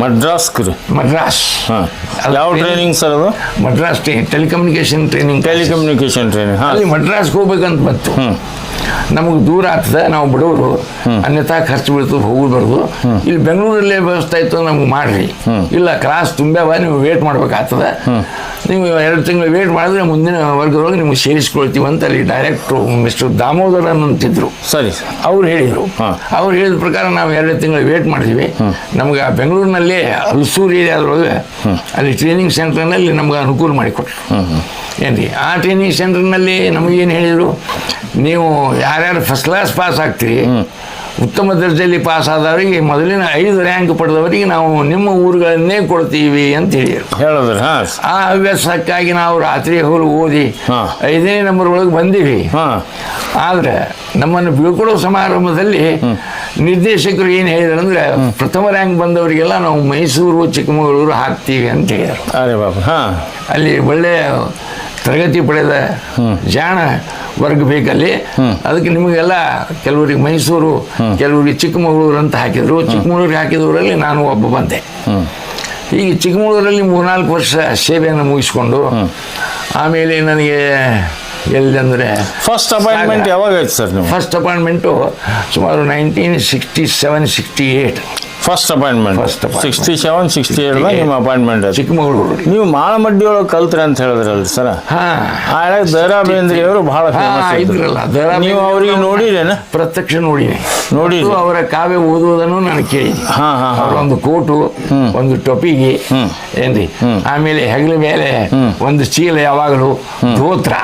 ಮಡ್ರಾಸ್ ಮಡ್ರಾಸ್ ಹಾಂ. ಯಾವ ಟ್ರೈನಿಂಗ್ ಸರ್ ಅದು? Madras training telecommunication training telecommunication training ಅಲ್ಲಿ ಮಡ್ರಾಸ್ಗೆ ಹೋಗ್ಬೇಕಂತ ಬಂತು. ನಮಗೆ ದೂರ ಆಗ್ತದೆ ನಾವು ಬಡವರು. ಅನ್ಯಥಾ ಖರ್ಚು ಬೀಳ್ತು ಹೋಗಬಾರ್ದು ಬರೋದು. ಇಲ್ಲಿ ಬೆಂಗಳೂರಲ್ಲೇ ವ್ಯವಸ್ಥೆ ಆಯ್ತು ನಮ್ಗೆ ಮಾಡ್ರಿ. ಇಲ್ಲ ಕ್ರಾಸ್ ತುಂಬ್ಯಾವ ನೀವು ವೇಟ್ ಮಾಡ್ಬೇಕಾಗ್ತದೆ. ನೀವು ಎರಡು ತಿಂಗಳು ವೇಟ್ ಮಾಡಿದ್ರೆ ಮುಂದಿನ ವರ್ಗದೊಳಗೆ ನಿಮ್ಗೆ ಸೇರಿಸ್ಕೊಳ್ತೀವಿ ಅಂತ ಅಲ್ಲಿ ಡೈರೆಕ್ಟ್ರು ಮಿಸ್ಟರ್ ದಾಮೋದರನ್ ಅಂತಿದ್ರು ಸರಿ. ಅವ್ರು ಹೇಳಿದರು. ಅವ್ರು ಹೇಳಿದ ಪ್ರಕಾರ ನಾವು ಎರಡು ತಿಂಗಳು ವೇಟ್ ಮಾಡಿದ್ವಿ. ನಮ್ಗೆ ಆ ಬೆಂಗಳೂರಿನಲ್ಲೇ ಹಲಸೂರು ಏರಿಯಾದೊಳಗೆ ಅಲ್ಲಿ ಟ್ರೈನಿಂಗ್ ಸೆಂಟರ್ನಲ್ಲಿ ನಮ್ಗೆ ಅನುಕೂಲ ಮಾಡಿಕೊಟ್ರು. ಏನ್ರಿ? ಆ ಟ್ರೈನಿಂಗ್ ಸೆಂಟರ್ನಲ್ಲಿ ನಮಗೇನು ಹೇಳಿದರು? ನೀವು ಯಾರ್ಯಾರು ಫಸ್ಟ್ ಕ್ಲಾಸ್ ಪಾಸ್ ಆಗ್ತೀರಿ ಉತ್ತಮ ದರ್ಜೆಯಲ್ಲಿ ಪಾಸ್ ಆದವರಿಗೆ ಮೊದಲಿನ ಐದು ರ್ಯಾಂಕ್ ಪಡೆದವರಿಗೆ ನಾವು ನಿಮ್ಮ ಊರುಗಳನ್ನೇ ಕೊಡ್ತೀವಿ ಅಂತ ಹೇಳಿ ಹೇಳಿದ್ರು ಆ ಹವ್ಯಾಸಕ್ಕಾಗಿ ನಾವು ರಾತ್ರಿ ಹೋಗಿ ಓದಿ. ಐದನೇ ನಂಬರ್ ಒಳಗೆ ಬಂದೀವಿ. ಆದರೆ ನಮ್ಮನ್ನು ಬೀಳ್ಕೊಡೋ ಸಮಾರಂಭದಲ್ಲಿ ನಿರ್ದೇಶಕರು ಏನು ಹೇಳಿದ್ರು ಅಂದರೆ ಪ್ರಥಮ ರ್ಯಾಂಕ್ ಬಂದವರಿಗೆಲ್ಲ ನಾವು ಮೈಸೂರು ಚಿಕ್ಕಮಗಳೂರು ಹಾಕ್ತೀವಿ ಅಂತ ಹೇಳಿದರು. ಅರೆ ಬಾಬು ಹಾಂ. ಅಲ್ಲಿ ಒಳ್ಳೆಯ ತರಗತಿ ಪಡೆದ ಜಾಣ ವರ್ಗ ಬೇಕಲ್ಲಿ ಅದಕ್ಕೆ ನಿಮಗೆಲ್ಲ ಕೆಲವರಿಗೆ ಮೈಸೂರು ಕೆಲವರಿಗೆ ಚಿಕ್ಕಮಗಳೂರು ಅಂತ ಹಾಕಿದರು. ಚಿಕ್ಕಮಗಳೂರಿಗೆ ಹಾಕಿದವರಲ್ಲಿ ನಾನು ಒಬ್ಬ ಬಂದೆ. ಈಗ ಚಿಕ್ಕಮಗಳೂರಲ್ಲಿ ಮೂರ್ನಾಲ್ಕು ವರ್ಷ ಸೇವೆಯನ್ನು ಮುಗಿಸ್ಕೊಂಡು ಆಮೇಲೆ ನನಗೆ ಎಲ್ಲಿಂದರೆ ಫಸ್ಟ್ ಅಪಾಯಿಂಟ್ಮೆಂಟ್ ಯಾವಾಗ ಆಯ್ತು ಸರ್ ಫಸ್ಟ್ ಅಪಾಯಿಂಟ್ಮೆಂಟು ಸುಮಾರು nineteen sixty seven sixty eight first appointment. Sixty seven sixty ಏಟ್ದಾಗ ನಿಮ್ಮ ಅಪಾಯಿಂಟ್ಮೆಂಟ್ ಆಯ್ತು ಚಿಕ್ಕಮಗಳೂರು. ನೀವು ಮಾಳಮಡ್ಡಿ ಒಳಗೆ ಕಲ್ತ್ರಿ ಅಂತ ಹೇಳಿದ್ರಲ್ಲ ಸರ? ಹಾ. ಆಗ ದರಾ ಬೇಂದ್ರಿ ಅವರು ಬಹಳ ಇದ್ರಲ್ಲ, ನೀವು ಅವ್ರಿಗೆ ನೋಡಿರೇನ? ಪ್ರತ್ಯಕ್ಷ ನೋಡಿನಿ. ನೋಡಿ ಅವರ ಕಾವ್ಯ ಓದುವುದನ್ನು ನಾನು ಕೇಳಿ ಹಾ, ಹಾ, ಹಾ. ಒಂದು ಕೋಟು ಒಂದು ಟೊಪಿಗೆ ಏನ್ರಿ? ಆಮೇಲೆ ಹೆಗಲ ಮೇಲೆ ಒಂದು ಚೀಲ ಯಾವಾಗಲೂ ಧೋತ್ರ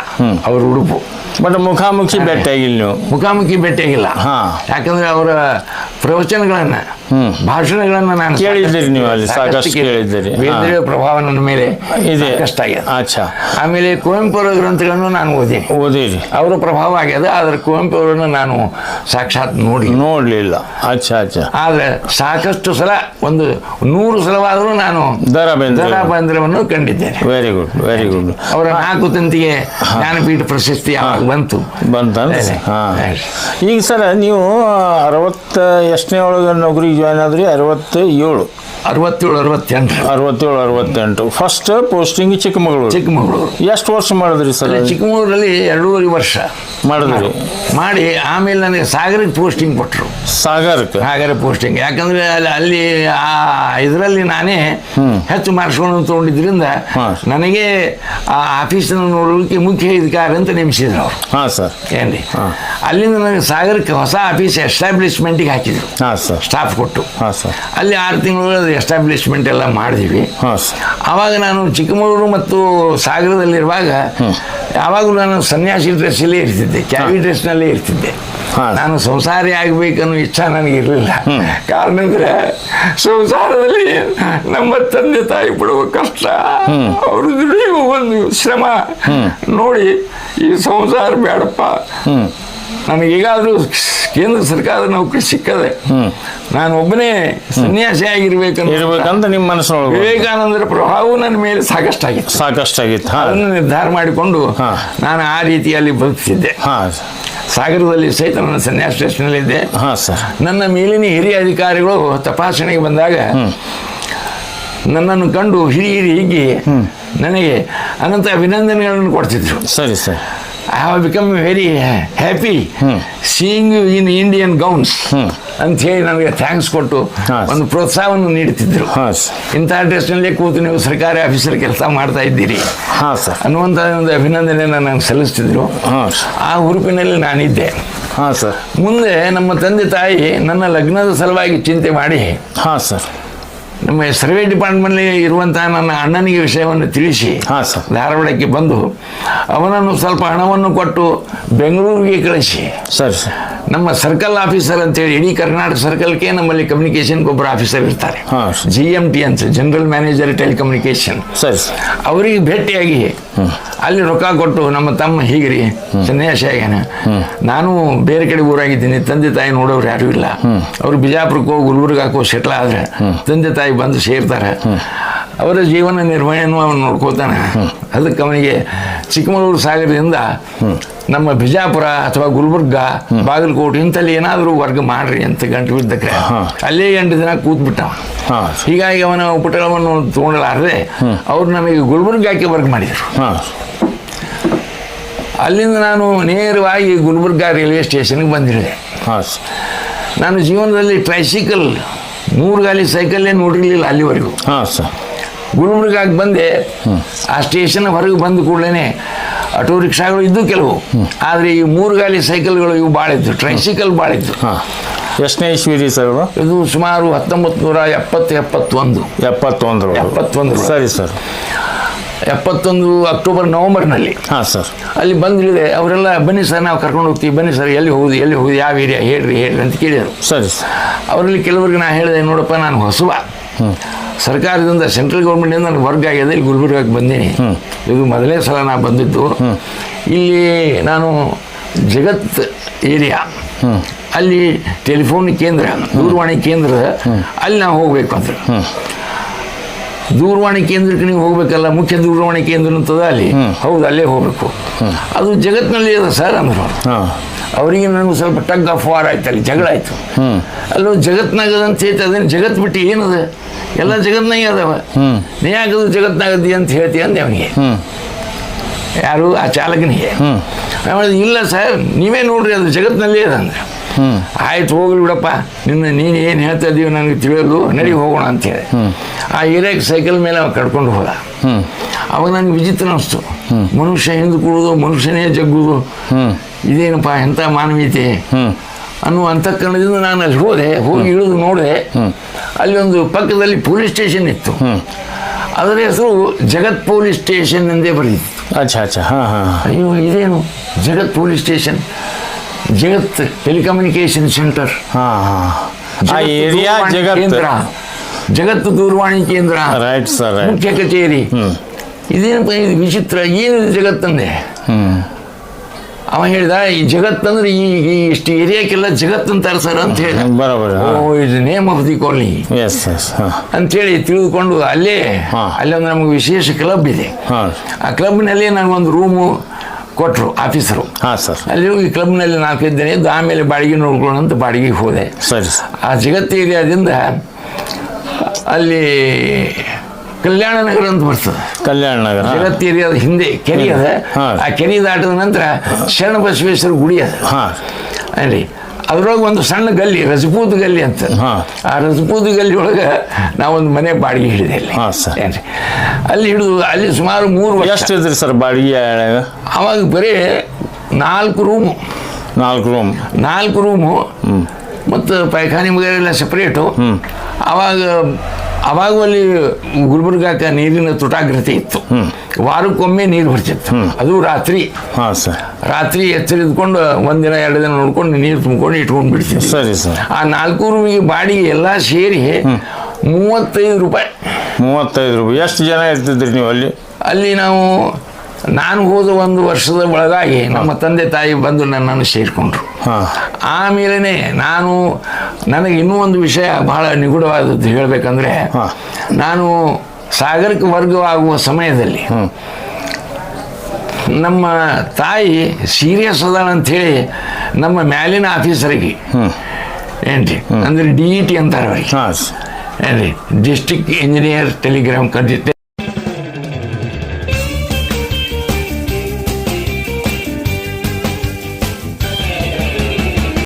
ಅವ್ರ ಉಡುಪು. ಬಟ್ ಮುಖಾಮುಖಿ ಭೇಟಿಯಾಗಿಲ್ಲ ನೀವು. ಮುಖಾಮುಖಿ ಭೇಟಿಯಾಗಿಲ್ಲ ಹಾ. ಯಾಕಂದ್ರೆ ಅವರ ಪ್ರವಚನಗಳನ್ನ. ಭಾಷಣಗಳನ್ನ ನಾನು ಕೇಳಿದ್ದೀರಿ ನೀವು ಅಲ್ಲಿ ಸಾಕಷ್ಟು ಕೇಳಿ- ಕೇಳಿದ್ದೀರಿ. ವೇದ್ರೆಯ ಬೇಂದ್ರೆ ಪ್ರಭಾವ ನನ್ನ ಮೇಲೆ ಇದೆ. ಕಷ್ಟ ಆಗಿದೆ. ಅಚ್ಛಾ ಆಮೇಲೆ ಕುವೆಂಪು ಅವರ ಗ್ರಂಥಗಳನ್ನು ನಾನು ಓದಿ ಓದಿರಿ. ಅವರ ಪ್ರಭಾವ ಆಗ್ಯದ ಆದರೆ ಕುವೆಂಪು ಅವರನ್ನು ನಾನು ಸಾಕ್ಷಾತ್ ನೋಡಿ ನೋಡಲಿಲ್ಲ. ಅಚ್ಛಾ ಅಚ್ಛಾ ಆದರೆ ಸಾಕಷ್ಟು ಸಲ ಒಂದು ನೂರು ಸಲವಾದರೂ ನಾನು ದರ ಬೇಂದ್ರೆ ದರಾ ಬೇಂದ್ರವನ್ನು ಕಂಡಿದ್ದೇನೆ. ವೆರಿ ಗುಡ್ ವೆರಿ ಗುಡ್ ಅವರ ನಾಲ್ಕು ತಂತಿಗೆ ಜ್ಞಾನಪೀಠ ಪ್ರಶಸ್ತಿ ಬಂತು? ಬಂತ. ಈಗ ಸರ ನೀವು ಅರವತ್ತ ಎಷ್ಟನೇ ಒಳಗೆ ನೌಕರಿಗೆ ಜಾಯ್ನ್ ಆದ್ರಿ ಅರವತ್ತ ಏಳು ಅರವತ್ತೇಳು ಅರವತ್ತೆಂಟು. ಅರವತ್ತೇಳು ಅರವತ್ತೆಂಟು. First posting Chikkamagaluru. ಚಿಕ್ಕಮಗಳೂರು. ಎಷ್ಟು ವರ್ಷ ಮಾಡಿದ್ರಿ ಸರ್ ಚಿಕ್ಕಮಗಳೂರಲ್ಲಿ ಎರಡೂವರೆ ವರ್ಷ. ಮಾಡಿದ್ರಿ. ಮಾಡಿ ಆಮೇಲೆ ನನಗೆ ಸಾಗರಕ್ಕೆ ಪೋಸ್ಟಿಂಗ್ ಕೊಟ್ಟರು ಸಾಗರಕ್ಕೆ? ಸಾಗರ ಪೋಸ್ಟಿಂಗ್ ಯಾಕಂದ್ರೆ ಅಲ್ಲಿ ಅಲ್ಲಿ ಆ ಇದರಲ್ಲಿ ನಾನೇ ಹೆಚ್ಚು ಮಾಡಿಸ್ಕೊಂಡು ತಗೊಂಡಿದ್ರಿಂದ. ನನಗೆ ಆ ಆಫೀಸನ್ನು ನೋಡೋದಕ್ಕೆ ಮುಖ್ಯ ಅಧಿಕಾರಿ ಅಂತ ನೇಮಿಸಿದ್ರು ಅವರು. ಹಾಂ ಸರ್. ಏನ್ರಿ? ಅಲ್ಲಿಂದ ನನಗೆ ಸಾಗರಕ್ಕೆ ಹೊಸ ಆಫೀಸ್ ಎಸ್ಟಾಬ್ಲಿಷ್ಮೆಂಟಿಗೆ ಹಾಕಿದ್ರು. ಹಾಂ ಸರ್. ಸ್ಟಾಫ್ ಕೊಟ್ಟು. ಹಾಂ ಸರ್. ಅಲ್ಲಿ ಆರು ತಿಂಗಳು ಎಸ್ಟಾಬ್ಲಿಷ್ಮೆಂಟ್ ಎಲ್ಲ ಮಾಡಿದ್ವಿ. ಆವಾಗ ನಾನು ಚಿಕ್ಕಮಗಳೂರು ಮತ್ತು ಸಾಗರದಲ್ಲಿರುವಾಗ ಯಾವಾಗಲೂ ನಾನು ಸನ್ಯಾಸಿ ಡ್ರೆಸ್ಸಲ್ಲೇ ಇರ್ತಿದ್ದೆ. ಕ್ಯಾವಿ ಡ್ರೆಸ್ನಲ್ಲೇ ಇರ್ತಿದ್ದೆ. ಹಾ. ನಾನು ಸಂಸಾರಿ ಆಗಬೇಕನ್ನೋ ಇಚ್ಛಾ ನನಗೆ ಇರಲಿಲ್ಲ. ಕಾರಣ ಅಂದ್ರೆ ಸಂಸಾರದಲ್ಲಿ ನಮ್ಮ ತಂದೆ ತಾಯಿ ಪಡುವ ಕಷ್ಟ ಅವರು ದುಡಿಯುವ ಒಂದು ಶ್ರಮ. ನೋಡಿ ಈ ಸಂಸಾರ ಬೇಡಪ್ಪ. ನನಗೀಗಾದರೂ ಕೇಂದ್ರ ಸರ್ಕಾರದ ನೌಕರಿ ಸಿಕ್ಕದೆ. ನಾನು ಒಬ್ಬನೇ ಸನ್ಯಾಸಿ ಆಗಿರ್ಬೇಕಂತ ಇರ್ಬೇಕಂತ ನಿಮ್ಮ ಮನಸ್ಸೊಳಗೆ ವಿವೇಕಾನಂದರ ಪ್ರಭಾವವು ನನ್ನ ಮೇಲೆ ಸಾಕಷ್ಟಾಗಿತ್ತು. ಸಾಕಷ್ಟಾಗಿತ್ತು ಆಗಿತ್ತು ಅದನ್ನು ನಿರ್ಧಾರ ಮಾಡಿಕೊಂಡು. ನಾನು ಆ ರೀತಿಯಲ್ಲಿ ಬದುಕ್ತಿದ್ದೆ. ಹಾಂ. ಸಾಗರದಲ್ಲಿ ಸಹಿತ ನನ್ನ ಸನ್ಯಾಸ ಸ್ಟೇಷನಲ್ಲಿದ್ದೆ. ಹಾಂ ಸರ್. ನನ್ನ ಮೇಲಿನ ಹಿರಿಯ ಅಧಿಕಾರಿಗಳು ತಪಾಸಣೆಗೆ ಬಂದಾಗ ನನ್ನನ್ನು ಕಂಡು ಹಿರಿಯ ಹಿರಿ ಹಿಗ್ಗಿ ನನಗೆ ಅನಂತ ಅಭಿನಂದನೆಗಳನ್ನು ಕೊಡ್ತಿದ್ರು. ಸರಿ sir. I have become very happy seeing you in Indian gowns ಅಂತ ಹೇಳಿ ನನಗೆ ಥ್ಯಾಂಕ್ಸ್ ಕೊಟ್ಟು. ಒಂದು ಪ್ರೋತ್ಸಾಹವನ್ನು ನೀಡುತ್ತಿದ್ದರು ಇಂಥ ಡ್ರೆಸ್ನಲ್ಲೇ ಕೂತು ನೀವು ಸರ್ಕಾರಿ ಆಫೀಸರ್ ಕೆಲಸ ಮಾಡ್ತಾ ಇದ್ದೀರಿ. ಹಾಂ ಸರ್. ಅನ್ನುವಂಥ ಒಂದು ಅಭಿನಂದನೆಯನ್ನು ನನಗೆ ಸಲ್ಲಿಸ್ತಿದ್ರು. ಆ ಹುರುಪಿನಲ್ಲಿ ನಾನಿದ್ದೆ. ಹಾಂ ಸರ್. ಮುಂದೆ ನಮ್ಮ ತಂದೆ ತಾಯಿ ನನ್ನ ಲಗ್ನದ ಸಲುವಾಗಿ ಚಿಂತೆ ಮಾಡಿ ಹಾಂ ಸರ್. ನಮ್ಮ ಸರ್ವೆ ಡಿಪಾರ್ಟ್ಮೆಂಟ್ನಲ್ಲಿ ಇರುವಂತಹ ನನ್ನ ಅಣ್ಣನಿಗೆ ವಿಷಯವನ್ನು ತಿಳಿಸಿ ಧಾರವಾಡಕ್ಕೆ ಬಂದು ಅವನನ್ನು ಸ್ವಲ್ಪ ಹಣವನ್ನು ಕೊಟ್ಟು ಬೆಂಗಳೂರಿಗೆ ಕಳಿಸಿ. ಸರ್ ನಮ್ಮ ಸರ್ಕಲ್ ಆಫೀಸರ್ ಅಂತೇಳಿ ಇಡೀ ಕರ್ನಾಟಕ ಸರ್ಕಲ್ಗೆ ನಮ್ಮಲ್ಲಿ ಕಮ್ಯುನಿಕೇಶನ್ ಒಬ್ಬರು ಆಫೀಸರ್ ಇರ್ತಾರೆ. ಜಿ ಎಂ ಟಿ ಅಂತ ಜನರಲ್ ಮ್ಯಾನೇಜರ್ ಟೆಲಿಕಮ್ಯುನಿಕೇಶನ್ ಸರಿ ಸರ್. ಅವರಿಗೆ ಭೇಟಿಯಾಗಿ ಅಲ್ಲಿ ರೊಕ್ಕ ಕೊಟ್ಟು ನಮ್ಮ ತಮ್ಮ ಹೀಗ್ರಿ ಸನ್ಯಾಸ ಆಗ್ಯಾನ. ನಾನು ಬೇರೆ ಕಡೆ ಊರಾಗಿದ್ದೀನಿ ತಂದೆ ತಾಯಿ ನೋಡೋರು ಯಾರು ಇಲ್ಲ. ಅವ್ರು ಬಿಜಾಪುರಕ್ಕೋ ಶೆಟ್ಲ ಸೆಟ್ಲ್ ಆದ್ರೆ ತಂದೆ ತಾಯಿ ಬಂದು ಸೇರ್ತಾರೆ. ಅವರ ಜೀವನ ನಿರ್ವಹಣೆಯನ್ನು ಅವನು ನೋಡ್ಕೋತಾನೆ ಅದಕ್ಕೆ ಅವನಿಗೆ ಚಿಕ್ಕಮಗಳೂರು ಸಾಗರದಿಂದ ನಮ್ಮ ಬಿಜಾಪುರ ಅಥವಾ ಗುಲ್ಬರ್ಗ ಬಾಗಲಕೋಟೆ ಇಂಥಲ್ಲಿ ಏನಾದರೂ ವರ್ಗ ಮಾಡ್ರಿ ಅಂತ ಗಂಟು ಬಿದ್ದಕ್ಕೆ ಅಲ್ಲೇ ಎಂಟು ದಿನ ಕೂತ್ಬಿಟ್ಟ ಹೀಗಾಗಿ ಅವನ ಉಪಟಳವನ್ನು ತಗೊಂಡಲಾರದೆ ಅವ್ರು ನಮಗೆ ಗುಲ್ಬರ್ಗಾಕ್ಕೆ ವರ್ಗ ಮಾಡಿದರು. ಅಲ್ಲಿಂದ ನಾನು ನೇರವಾಗಿ ಗುಲ್ಬರ್ಗ ರೈಲ್ವೆ ಸ್ಟೇಷನ್ಗೆ ಬಂದಿಳಿದೆ ನಾನು ಜೀವನದಲ್ಲಿ ಟ್ರೈಸಿಕಲ್ ಮೂರು ಗಾಲಿ ಸೈಕಲ್ಲೇ ನೋಡಿರಲಿಲ್ಲ ಅಲ್ಲಿವರೆಗೂ. ಹಾಂ ಸರ್ ಗುಲ್ಬರ್ಗಾಗಿ ಬಂದೆ ಆ ಸ್ಟೇಷನ್ ಹೊರಗೆ ಬಂದ ಕೂಡಲೇ ಆಟೋ ರಿಕ್ಷಾಗಳು ಇದ್ದು ಕೆಲವು. ಆದರೆ ಈ ಮೂರು ಗಾಲಿ ಸೈಕಲ್ಗಳು ಇವು ಭಾಳ ಇತ್ತು ಟ್ರೈಸಿಕಲ್ ಭಾಳ ಇತ್ತು ಎಷ್ಟನೇ ಸರ್ ಇದು ಸುಮಾರು ಹತ್ತೊಂಬತ್ತು ನೂರ ಎಪ್ಪತ್ತು ಎಪ್ಪತ್ತೊಂದು. ಎಪ್ಪತ್ತೊಂದು ಎಪ್ಪತ್ತೊಂದು ಸರಿ ಸರ್ ಎಪ್ಪತ್ತೊಂದು ಅಕ್ಟೋಬರ್ ನವಂಬರ್ನಲ್ಲಿ. ಹಾಂ ಸರ್. ಅಲ್ಲಿ ಬಂದಿಳಿದೆ ಅವರೆಲ್ಲ ಬನ್ನಿ ಸರ್ ನಾವು ಕರ್ಕೊಂಡು ಹೋಗ್ತೀವಿ ಬನ್ನಿ ಸರ್ ಎಲ್ಲಿ ಹೋಗುದು ಎಲ್ಲಿ ಹೋಗುದು ಯಾವ ಏರಿಯಾ ಹೇಳ್ರಿ ಹೇಳ್ರಿ ಅಂತ ಕೇಳಿದರು. ಸರಿ ಅವರಲ್ಲಿ ಕೆಲವರಿಗೆ ನಾನು ಹೇಳಿದೆ ನೋಡಪ್ಪ ನಾನು ಹೊಸಬ ಸರ್ಕಾರದಿಂದ ಸೆಂಟ್ರಲ್ ಗೌರ್ಮೆಂಟಿಂದ ನನಗೆ ವರ್ಗ ಆಗಿದೆ ಇಲ್ಲಿ ಗುಲ್ಬರ್ಗಕ್ಕೆ ಬಂದೀನಿ. ಇದು ಮೊದಲನೇ ಸಲ ನಾನು ಬಂದಿದ್ದು. ಇಲ್ಲಿ ನಾನು ಜಗತ್ ಏರಿಯಾ. ಅಲ್ಲಿ ಟೆಲಿಫೋನ್ ಕೇಂದ್ರ ದೂರವಾಣಿ ಕೇಂದ್ರ ಅಲ್ಲಿ ನಾವು ಹೋಗ್ಬೇಕು ಅಂದ್ರೆ ದೂರವಾಣಿ ಕೇಂದ್ರಕ್ಕೆ ನೀವು ಹೋಗ್ಬೇಕಲ್ಲ ಮುಖ್ಯ ದೂರವಾಣಿ ಕೇಂದ್ರ ಅಂತದ ಅಲ್ಲಿ? ಹೌದು ಅಲ್ಲೇ ಹೋಗ್ಬೇಕು. ಅದು ಜಗತ್ನಲ್ಲಿ ಅದ ಸರ್ ಅಂದ್ರು ಅವರಿಗೆ ನನಗೆ ಸ್ವಲ್ಪ ಟಗ್ ಆಫ್ ವಾರ್ ಆಯ್ತು ಅಲ್ಲಿ ಜಗಳ ಆಯ್ತು. ಅಲ್ಲೂ ಜಗತ್ನಾಗದ ಅಂತ ಹೇಳ್ತಾ ಅದೇನು ಜಗತ್ ಬಿಟ್ಟು ಏನದ? ಎಲ್ಲ ಜಗತ್ನಾಗ ಅದಾವ. ನೀ ಯಾಕದು ಜಗತ್ನಾಗದಿ ಅಂತ ಹೇಳ್ತೀಯ ಅಂದೆ ಅವನಿಗೆ. ಯಾರು? ಆ ಚಾಲಕನಿಗೆ. ಇಲ್ಲ ಸರ್ ನೀವೇ ನೋಡ್ರಿ ಅದು ಜಗತ್ನಲ್ಲಿ ಅದಂದ್ರೆ ಆಯ್ತು ಹೋಗ್ಲಿ ಬಿಡಪ್ಪ. ನಿನ್ನ ನೀನು ಏನು ಹೇಳ್ತಾ ಇದೀವಿ ನನಗೆ ತಿಳಿಯೋದು ನಡಿ ಹೋಗೋಣ ಅಂತೇಳಿ ಆ ಏರಿಯಾಗೆ ಸೈಕಲ್ ಮೇಲೆ ಅವ ಕರ್ಕೊಂಡು ಹೋದ. ಅವಾಗ ನನಗೆ ವಿಚಿತ್ರ ಅನಿಸ್ತು. ಮನುಷ್ಯ ಹಿಂದೆ ಕೂಡುದು ಮನುಷ್ಯನೇ ಜಗ್ಗುದು. ಇದೇನಪ್ಪ ಎಂಥ ಮಾನವೀಯತೆ? ಅನ್ನುವ ಅಂತಃಕರಣದಿಂದ ನಾನು ಅಲ್ಲಿ ಹೋದೆ ಹೋಗಿ ಇಳಿದು ನೋಡಿದೆ. ಅಲ್ಲಿ ಒಂದು ಪಕ್ಕದಲ್ಲಿ ಪೊಲೀಸ್ ಸ್ಟೇಷನ್ ಇತ್ತು. ಅದರ ಹೆಸರು ಜಗತ್ ಪೊಲೀಸ್ ಸ್ಟೇಷನ್ ಎಂದೇ ಬರೆದಿತ್ತು. ಅಚ್ಚಾ ಅಚ್ಚಾ ಹಾಂ ಹಾಂ. ಅಯ್ಯೋ ಇದೇನು? Jagat police station. Jagat telecommunication centre ಹಾಂ ಹಾಂ. ಆ ಏರಿಯಾ ಜಗತ್ ಕೇಂದ್ರ. ಜಗತ್ತು ದೂರವಾಣಿ ಕೇಂದ್ರ. ರೈಟ್ ಸರ್ ಮುಖ್ಯ ಕಚೇರಿ. ಇದೇನು ಇದೇನಪ್ಪ ಇದು ವಿಚಿತ್ರ ಏನು ಜಗತ್ತಂದೆ ಅವ ಹೇಳಿದ ಈ ಜಗತ್ತಂದ್ರೆ ಈ ಈ ಇಷ್ಟು ಏರಿಯಾಕ್ಕೆಲ್ಲ ಜಗತ್ ಅಂತಾರೆ ಸರ್ ಅಂತ ಹೇಳಿ. ಓ ಇದು ನೇಮ್ ಆಫ್ ದಿ ಕಾಲನಿ ಅಂತೇಳಿ ತಿಳಿದುಕೊಂಡು ಅಲ್ಲೇ ಅಲ್ಲೇ ಒಂದು ನಮಗೆ ವಿಶೇಷ ಕ್ಲಬ್ ಇದೆ. ಆ ಕ್ಲಬ್ನಲ್ಲಿ ನನಗೊಂದು ರೂಮು ಕೊಟ್ಟರು ಆಫೀಸರು ಹಾಂ ಸರ್. ಅಲ್ಲಿ ಹೋಗಿ ಕ್ಲಬ್ನಲ್ಲಿ ನಾಲ್ಕಿದ್ದೇನೆ ಇದ್ದು ಆಮೇಲೆ ಬಾಡಿಗೆ ನೋಡ್ಕೊಳ್ಳೋಣ ಅಂತ ಬಾಡಿಗೆಗೆ ಹೋದೆ. ಸರಿ ಆ ಜಗತ್ತು ಏರಿಯಾದಿಂದ ಅಲ್ಲಿ ಕಲ್ಯಾಣ ನಗರ ಅಂತ ಬರ್ತದೆ. ಕಲ್ಯಾಣ ನಗರ ಜಗತ್ತು ಏರಿಯಾದ ಹಿಂದೆ ಕೆರೆ ಅದ. ಆ ಕೆರೆ ದಾಟಿದ ನಂತರ ಶರಣ ಬಸವೇಶ್ವರ ಗುಡಿ ಅದ. ಹಾಂ. ಅಲ್ಲಿ ಅದ್ರೊಳಗೆ ಒಂದು ಸಣ್ಣ ಗಲ್ಲಿ ರಜಪೂತ್ ಗಲ್ಲಿ ಅಂತ. ಆ ರಜಪೂತ್ ಗಲ್ಲಿ ಒಳಗೆ ನಾವೊಂದು ಮನೆ ಬಾಡಿಗೆ ಹಿಡಿದೆ ಸರ್. ಏನ್ರಿ? ಅಲ್ಲಿ ಹಿಡಿದು ಅಲ್ಲಿ ಸುಮಾರು ಮೂರು ವರ್ಷ. ಎಷ್ಟು ಇದ್ರಿ ಸರ್ ಬಾಡಿಗೆ? ಅವಾಗ ಬರೀ ನಾಲ್ಕು ರೂಮು. ನಾಲ್ಕು ರೂಮ್. ನಾಲ್ಕು ರೂಮು. ಮತ್ತು ಪೈಖಾನೆ ಮಗರೆಲ್ಲ ಸಪ್ರೇಟು ಅವಾಗ ಅವಾಗ ಅಲ್ಲಿ ಗುಲ್ಬರ್ಗಾಕ ನೀರಿನ ತುಟಾಗ್ರತೆ ಇತ್ತು. ವಾರಕ್ಕೊಮ್ಮೆ ನೀರು ಬರ್ತಿತ್ತು. ಅದು ರಾತ್ರಿ. ಹಾಂ ಸರ್. ರಾತ್ರಿ ಎಚ್ಚರಿದ್ಕೊಂಡು ಒಂದಿನ ಎರಡು ದಿನ ನೋಡ್ಕೊಂಡು ನೀರು ತುಂಬಿಕೊಂಡು ಇಟ್ಕೊಂಡು ಬಿಡ್ತೀವಿ ಸರಿ ಸರ್. ಆ ನಾಲ್ಕು ರೂಮಿಗೆ ಬಾಡಿಗೆ ಎಲ್ಲ ಸೇರಿ ಮೂವತ್ತೈದು ರೂಪಾಯಿ. ಮೂವತ್ತೈದು ರೂಪಾಯಿ. ಎಷ್ಟು ಜನ ಇರ್ತಿದ್ರಿ ನೀವು ಅಲ್ಲಿ? ಅಲ್ಲಿ ನಾವು ನಾನು ಹೋದ ಒಂದು ವರ್ಷದ ಒಳಗಾಗಿ ನಮ್ಮ ತಂದೆ ತಾಯಿ ಬಂದು ನನ್ನನ್ನು ಸೇರಿಕೊಂಡ್ರು. ಆಮೇಲೆ ನಾನು ನನಗೆ ಇನ್ನೂ ಒಂದು ವಿಷಯ ಬಹಳ ನಿಗೂಢವಾದದ್ದು ಹೇಳಬೇಕಂದ್ರೆ. ನಾನು ಸಾಗರಕ್ಕೆ ವರ್ಗವಾಗುವ ಸಮಯದಲ್ಲಿ ನಮ್ಮ ತಾಯಿ ಸೀರಿಯಸ್ ಅದಾಳ ಅಂಥೇಳಿ ನಮ್ಮ ಮ್ಯಾಲಿನ ಆಫೀಸರಿಗೆ ಏನ್ರಿ? ಅಂದ್ರೆ ಡಿ ಇ ಟಿ ಅಂತಾರೆ ಅವ್ರಿಗೆ ಏನ್ರಿ? ಡಿಸ್ಟಿಕ್ ಇಂಜಿನಿಯರ್ ಟೆಲಿಗ್ರಾಮ್ ಕಂಡಿ